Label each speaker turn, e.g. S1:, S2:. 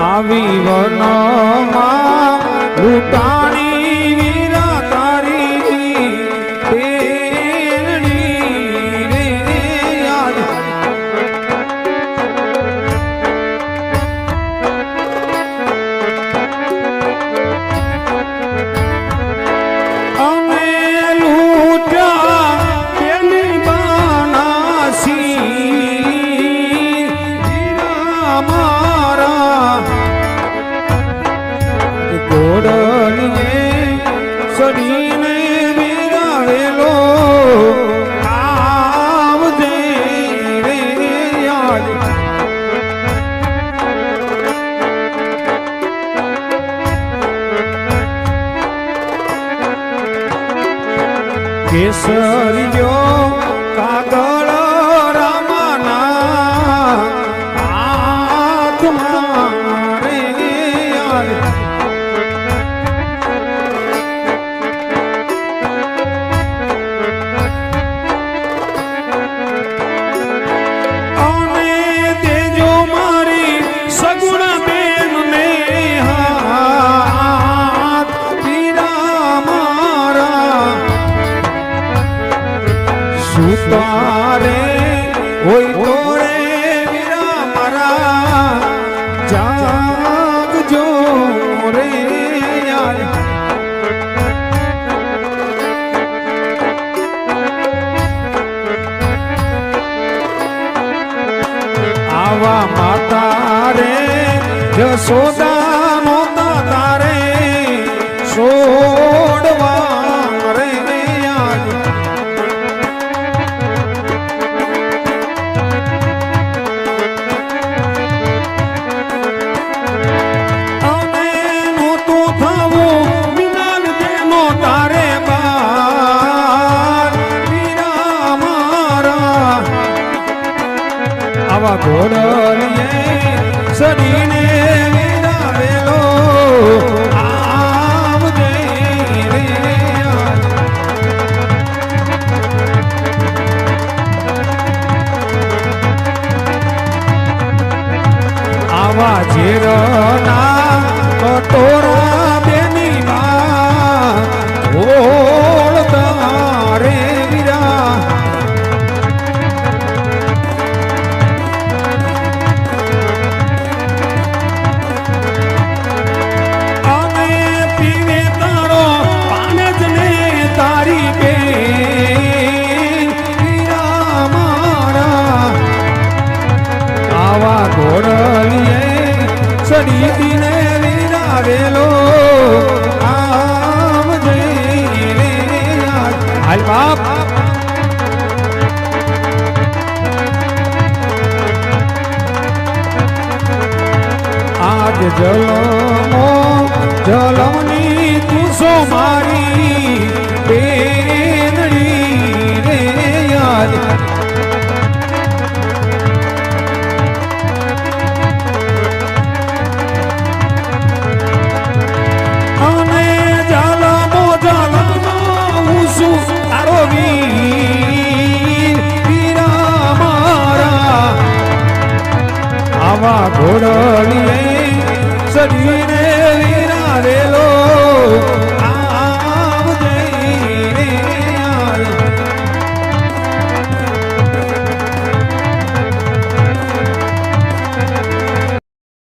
S1: આવી વનમાં લૂંટાણી કેસરીયો કાગળ સુતારે હોય તોરે વીરા મારા જાગજો રે આવા માતા રે જશોદા ઘોડલીએ સડીને રે. આવા ઝેરના કટોરા સડીને વિરાવેલો આવજે રે યાર. હાલ બાપ આજ જલમો જલમની તુસો મારી મારા આવા ઘોડલીએ સડીને